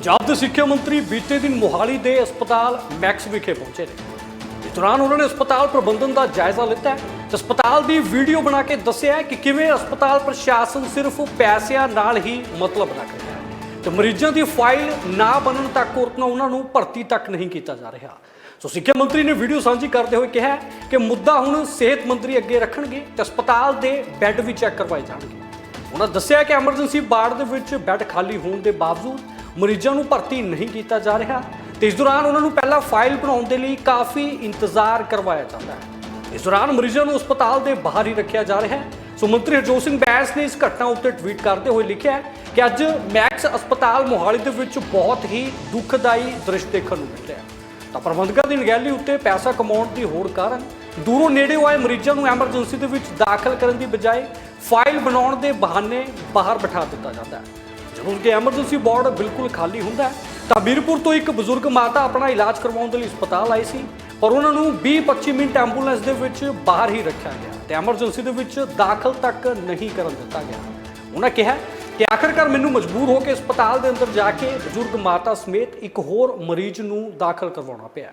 ਪੰਜਾਬ ਦੇ ਸਿੱਖਿਆ ਮੰਤਰੀ ਬੀਤੇ ਦਿਨ ਮੋਹਾਲੀ ਦੇ ਹਸਪਤਾਲ ਮੈਕਸ ਵਿਖੇ ਪਹੁੰਚੇ ਨੇ। ਇਸ ਦੌਰਾਨ ਉਹਨਾਂ ਨੇ ਹਸਪਤਾਲ ਪ੍ਰਬੰਧਨ ਦਾ ਜਾਇਜ਼ਾ ਲਿੱਤਾ ਹੈ ਤੇ ਹਸਪਤਾਲ ਦੀ ਵੀਡੀਓ ਬਣਾ ਕੇ ਦੱਸਿਆ ਹੈ ਕਿ ਕਿਵੇਂ ਹਸਪਤਾਲ ਪ੍ਰਸ਼ਾਸਨ ਸਿਰਫ ਪੈਸਿਆਂ ਨਾਲ ਹੀ ਮਤਲਬ ਰੱਖ ਰਿਹਾ ਹੈ ਤੇ ਮਰੀਜ਼ਾਂ ਦੀ ਫਾਈਲ ਨਾ ਬਣਨ ਤੱਕ ਔਰਤਾਂ ਉਹਨਾਂ ਨੂੰ ਭਰਤੀ ਤੱਕ ਨਹੀਂ ਕੀਤਾ ਜਾ ਰਿਹਾ। ਸੋ ਸਿੱਖਿਆ ਮੰਤਰੀ ਨੇ ਵੀਡੀਓ ਸਾਂਝੀ ਕਰਦੇ ਹੋਏ ਕਿਹਾ ਕਿ ਮੁੱਦਾ ਹੁਣ ਸਿਹਤ ਮੰਤਰੀ ਅੱਗੇ ਰੱਖਣਗੇ ਤੇ ਹਸਪਤਾਲ ਦੇ ਬੈੱਡ ਵੀ ਚੈੱਕ ਕਰਵਾਏ ਜਾਣਗੇ। ਉਹਨਾਂ ਦੱਸਿਆ ਕਿ ਐਮਰਜੈਂਸੀ ਵਾਰਡ ਦੇ ਵਿੱਚ ਬੈੱਡ ਖਾਲੀ ਹੋਣ ਦੇ ਬਾਵਜੂਦ ਮਰੀਜ਼ਾਂ ਨੂੰ ਭਰਤੀ ਨਹੀਂ ਕੀਤਾ ਜਾ ਰਿਹਾ। ਤੇ ਇਸ ਦੌਰਾਨ ਉਹਨਾਂ ਨੂੰ ਪਹਿਲਾਂ ਫਾਈਲ ਬਣਾਉਣ ਦੇ ਲਈ ਕਾਫੀ ਇੰਤਜ਼ਾਰ ਕਰਵਾਇਆ ਜਾਂਦਾ ਹੈ। ਇਸ ਦੌਰਾਨ ਮਰੀਜ਼ਾਂ ਨੂੰ ਹਸਪਤਾਲ ਦੇ ਬਾਹਰ ਹੀ ਰੱਖਿਆ ਜਾ ਰਿਹਾ ਹੈ। ਸੋ ਮੰਤਰੀ ਹਰਜੋਤ ਸਿੰਘ ਬੈਂਸ ਨੇ ਇਸ ਘਟਨਾ ਉੱਤੇ ਟਵੀਟ ਕਰਦੇ ਹੋਏ ਲਿਖਿਆ ਹੈ ਕਿ ਅੱਜ ਮੈਕਸ ਹਸਪਤਾਲ ਮੋਹਾਲੀ ਦੇ ਵਿੱਚ ਬਹੁਤ ਹੀ ਦੁਖਦਾਈ ਦ੍ਰਿਸ਼ ਦੇਖਣ ਨੂੰ ਮਿਲ ਰਿਹਾ ਹੈ। ਤਾਂ ਪ੍ਰਬੰਧਕਾਂ ਦੀ ਨਿਗਰਾਨੀ ਉੱਤੇ ਪੈਸਾ ਕਮਾਉਣ ਦੀ ਹੋੜ ਕਾਰਨ ਦੂਰੋਂ ਨੇੜੇ ਆਏ ਮਰੀਜ਼ਾਂ ਨੂੰ ਐਮਰਜੈਂਸੀ ਦੇ ਵਿੱਚ ਦਾਖਲ ਕਰਨ ਦੀ ਬਜਾਏ ਫਾਈਲ ਬਣਾਉਣ ਦੇ ਬਹਾਨੇ ਬਾਹਰ ਬਿਠਾ ਦਿੱਤਾ ਜਾਂਦਾ ਹੈ। ਜਦੋਂ ਕਿ ਐਮਰਜੈਂਸੀ ਵਾਰਡ ਬਿਲਕੁਲ ਖਾਲੀ ਹੁੰਦਾ ਹੈ, ਤਾਂ ਮੀਰਪੁਰ ਤੋਂ ਇੱਕ ਬਜ਼ੁਰਗ ਮਾਤਾ ਆਪਣਾ ਇਲਾਜ ਕਰਵਾਉਣ ਦੇ ਲਈ ਹਸਪਤਾਲ ਆਈ ਸੀ ਪਰ ਉਹਨਾਂ ਨੂੰ 20-25 ਮਿੰਟ ਐਂਬੂਲੈਂਸ ਦੇ ਵਿੱਚ ਬਾਹਰ ਹੀ ਰੱਖਿਆ ਗਿਆ ਤੇ ਐਮਰਜੈਂਸੀ ਦੇ ਵਿੱਚ ਦਾਖਲ ਤੱਕ ਨਹੀਂ ਕਰਨ ਦਿੱਤਾ ਗਿਆ। ਉਹਨਾਂ ਕਿਹਾ ਕਿ ਆਖਰਕਾਰ ਮੈਨੂੰ ਮਜਬੂਰ ਹੋ ਕੇ ਹਸਪਤਾਲ ਦੇ ਅੰਦਰ ਜਾ ਕੇ ਬਜ਼ੁਰਗ ਮਾਤਾ ਸਮੇਤ ਇੱਕ ਹੋਰ ਮਰੀਜ਼ ਨੂੰ ਦਾਖਲ ਕਰਵਾਉਣਾ ਪਿਆ।